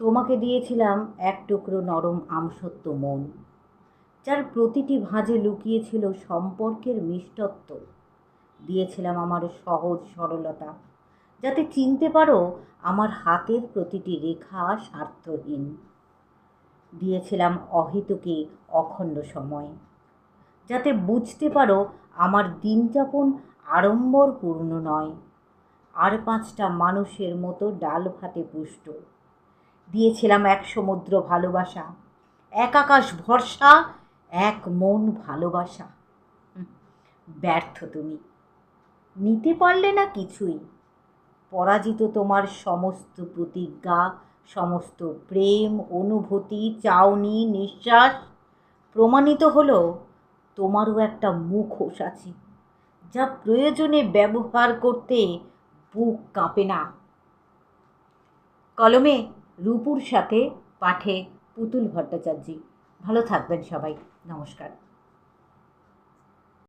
তোমাকে দিয়েছিলাম এক টুকরো নরম আমসত্ব মন, যার প্রতিটি ভাঁজে লুকিয়েছিল সম্পর্কের মিষ্টত্ব। দিয়েছিলাম আমার সহজ সরলতা, যাতে চিনতে পারো আমার হাতের প্রতিটি রেখা স্বার্থহীন। দিয়েছিলাম অহেতুকে অখণ্ড সময়, যাতে বুঝতে পারো আমার দিনযাপন আড়ম্বরপূর্ণ নয়। আর পাঁচটা মানুষের মতো ডাল ভাতে পুষ্ট। দিয়েছিলাম এক সমুদ্র ভালোবাসা, এক আকাশ ভরসা, এক মন ভালোবাসা। ব্যর্থ তুমি। নিতে পারলে না কিছুই। পরাজিত তোমার সমস্ত প্রতিজ্ঞা, সমস্ত প্রেম, অনুভূতি চাউনি নিঃশ্বাস প্রমাণিত হলো তোমারও একটা মুখোশ আছে, যা প্রয়োজনে ব্যবহার করতে বুক কাঁপে না। কলমে রূপুর সাথে পাঠে পুতুল ভট্টাচার্যি। ভালো থাকবেন সবাই। নমস্কার।